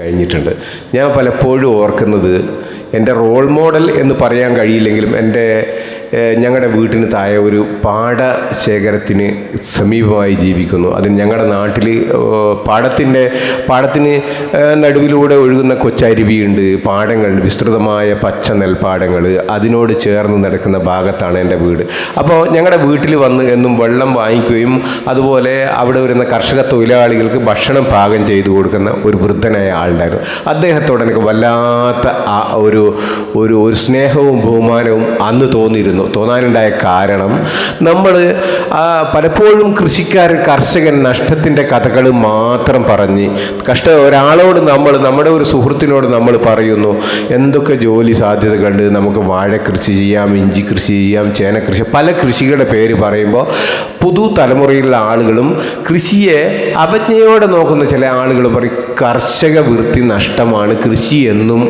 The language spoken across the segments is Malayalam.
കഴിഞ്ഞിട്ടുണ്ട്. ഞാൻ പലപ്പോഴും ഓർക്കുന്നത് എന്റെ റോൾ മോഡൽ എന്ന് പറയാൻ കഴിയില്ലെങ്കിലും എന്റെ ഞങ്ങളുടെ വീട്ടിന് താഴെ ഒരു പാടശേഖരത്തിന് സമീപമായി ജീവിക്കുന്നു. അതിന് ഞങ്ങളുടെ നാട്ടിൽ പാടത്തിന്റെ പാടത്തിന് നടുവിലൂടെ ഒഴുകുന്ന കൊച്ചരുവിയുണ്ട് പാടങ്ങളുണ്ട് വിസ്തൃതമായ പച്ച നെൽപ്പാടങ്ങൾ അതിനോട് ചേർന്ന് നടക്കുന്ന ഭാഗത്താണ് എന്റെ വീട്. അപ്പോൾ ഞങ്ങളുടെ വീട്ടിൽ വന്ന് എന്നും വെള്ളം വാങ്ങിക്കുകയും അതുപോലെ അവിടെ വരുന്ന കർഷക തൊഴിലാളികൾക്ക് ഭക്ഷണം പാകം ചെയ്തു കൊടുക്കുന്ന ഒരു വൃദ്ധനായ ആളുണ്ടായിരുന്നു. അദ്ദേഹത്തോട് എനിക്ക് വല്ലാത്ത ഒരു ഒരു സ്നേഹവും ബഹുമാനവും അന്ന് തോന്നിയിരുന്നു. തോന്നാനുണ്ടായ കാരണം നമ്മൾ പലപ്പോഴും കൃഷിക്കാരൻ കർഷകൻ നഷ്ടത്തിന്റെ കഥകൾ മാത്രം പറഞ്ഞ് കഷ്ട ഒരാളോട് നമ്മൾ നമ്മുടെ ഒരു സുഹൃത്തിനോട് നമ്മൾ പറയുന്നു എന്തൊക്കെ ജോലി സാധ്യതകളുണ്ട്? നമുക്ക് വാഴ കൃഷി ചെയ്യാം ഇഞ്ചി കൃഷി ചെയ്യാം ചേന കൃഷി പല കൃഷികളുടെ പേര് പറയുമ്പോൾ പുതു തലമുറയിലുള്ള ആളുകളും കൃഷിയെ അവജ്ഞയോടെ നോക്കുന്ന ചില ആളുകൾ പറയും കർഷക വൃത്തി നഷ്ടമാണ് കൃഷി എന്നും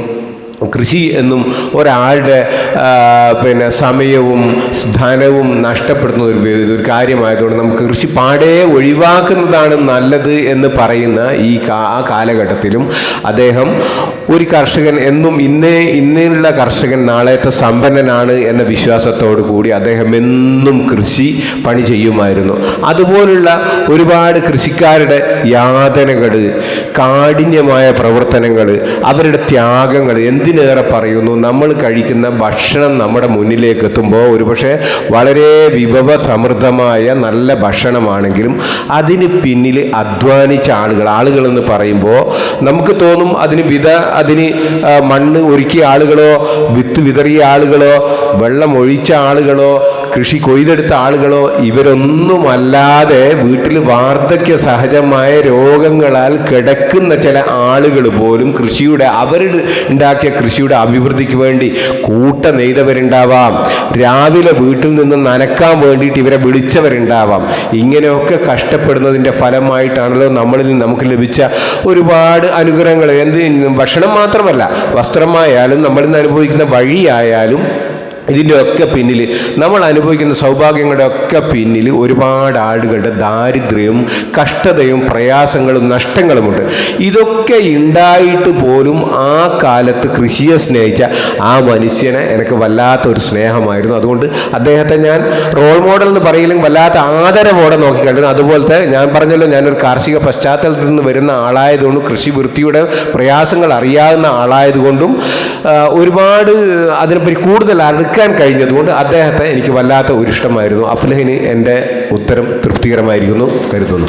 കൃഷി എന്നും ഒരാളുടെ പിന്നെ സമയവും ധനവും നഷ്ടപ്പെടുന്ന ഒരു ഒരു കാര്യമായതുകൊണ്ട് നമുക്ക് കൃഷി പാടെ ഒഴിവാക്കുന്നതാണ് നല്ലത് എന്ന് പറയുന്ന ഈ ആ കാലഘട്ടത്തിലും അദ്ദേഹം ഒരു കർഷകൻ എന്നും ഇന്നേ ഇന്നുള്ള കർഷകൻ നാളത്തെ സമ്പന്നനാണ് എന്ന വിശ്വാസത്തോടു കൂടി അദ്ദേഹം എന്നും കൃഷി പണി ചെയ്യുമായിരുന്നു. അതുപോലുള്ള ഒരുപാട് കൃഷിക്കാരുടെ യാതനകൾ കാഠിന്യമായ പ്രവർത്തനങ്ങൾ അവരുടെ ത്യാഗങ്ങൾ എന്തിനേറെ പറയുന്നു നമ്മൾ കഴിക്കുന്ന ഭക്ഷണം നമ്മുടെ മുന്നിലേക്ക് എത്തുമ്പോൾ ഒരുപക്ഷെ വളരെ വിഭവ സമൃദ്ധമായ നല്ല ഭക്ഷണമാണെങ്കിലും അതിന് പിന്നിൽ അധ്വാനിച്ച ആളുകൾ എന്ന് പറയുമ്പോൾ നമുക്ക് തോന്നും അതിന് വിത അതിന് മണ്ണ് ഒരുക്കിയ ആളുകളോ വിത്ത് വിതറിയ ആളുകളോ വെള്ളം ഒഴിച്ച ആളുകളോ കൃഷി കൊയ്തെടുത്ത ആളുകളോ ഇവരൊന്നുമല്ലാതെ വീട്ടിൽ വാർദ്ധക്യ സഹജമായ രോഗങ്ങളാൽ കിടക്കുന്ന ചില ആളുകൾ പോലും കൃഷിയുടെ അവർ ഉണ്ടാക്കിയ കൃഷിയുടെ അഭിവൃദ്ധിക്ക് വേണ്ടി കൂട്ട നെയ്തവരുണ്ടാവാം. രാവിലെ വീട്ടിൽ നിന്ന് നനക്കാൻ വേണ്ടിയിട്ട് ഇവരെ വിളിച്ചവരുണ്ടാവാം. ഇങ്ങനെയൊക്കെ കഷ്ടപ്പെടുന്നതിന്റെ ഫലമായിട്ടാണല്ലോ നമ്മളിൽ നമുക്ക് ലഭിച്ച ഒരുപാട് അനുഗ്രഹങ്ങൾ. എന്ത് ഭക്ഷണം മാത്രമല്ല വസ്ത്രമായാലും നമ്മളിൽ നിന്ന് അനുഭവിക്കുന്ന വഴിയായാലും ഇതിന്റെ ഒക്കെ പിന്നിൽ നമ്മൾ അനുഭവിക്കുന്ന സൗഭാഗ്യങ്ങളുടെ ഒക്കെ പിന്നിൽ ഒരുപാട് ആളുകളുടെ ദാരിദ്ര്യവും കഷ്ടതയും പ്രയാസങ്ങളും നഷ്ടങ്ങളുമുണ്ട് ഇതൊക്കെ ഉണ്ടായിട്ട് പോലും ആ കാലത്ത് കൃഷിയെ സ്നേഹിച്ച ആ മനുഷ്യനെ എനിക്ക് വല്ലാത്തൊരു സ്നേഹമായിരുന്നു. അതുകൊണ്ട് അദ്ദേഹത്തെ ഞാൻ റോൾ മോഡൽ എന്ന് പറയില്ലെങ്കിൽ വല്ലാത്ത ആദരവോടെ നോക്കിക്കണ്ടിരുന്നു അതുപോലത്തെ ഞാൻ പറഞ്ഞല്ലോ ഞാനൊരു കാർഷിക പശ്ചാത്തലത്തിൽ നിന്ന് വരുന്ന ആളായതുകൊണ്ട് കൃഷി വൃത്തിയുടെ പ്രയാസങ്ങൾ അറിയാവുന്ന ആളായതുകൊണ്ടും ഒരുപാട് അതിനെപ്പറ്റി കൂടുതൽ അടുക്കാൻ കഴിഞ്ഞതുകൊണ്ട് അദ്ദേഹത്തെ എനിക്ക് വല്ലാത്ത ഒരു ഇഷ്ടമായിരുന്നു അഫ്ലഹിന് എന്റെ ഉത്തരം തൃപ്തികരമായിരിക്കുന്നു കരുതുന്നു.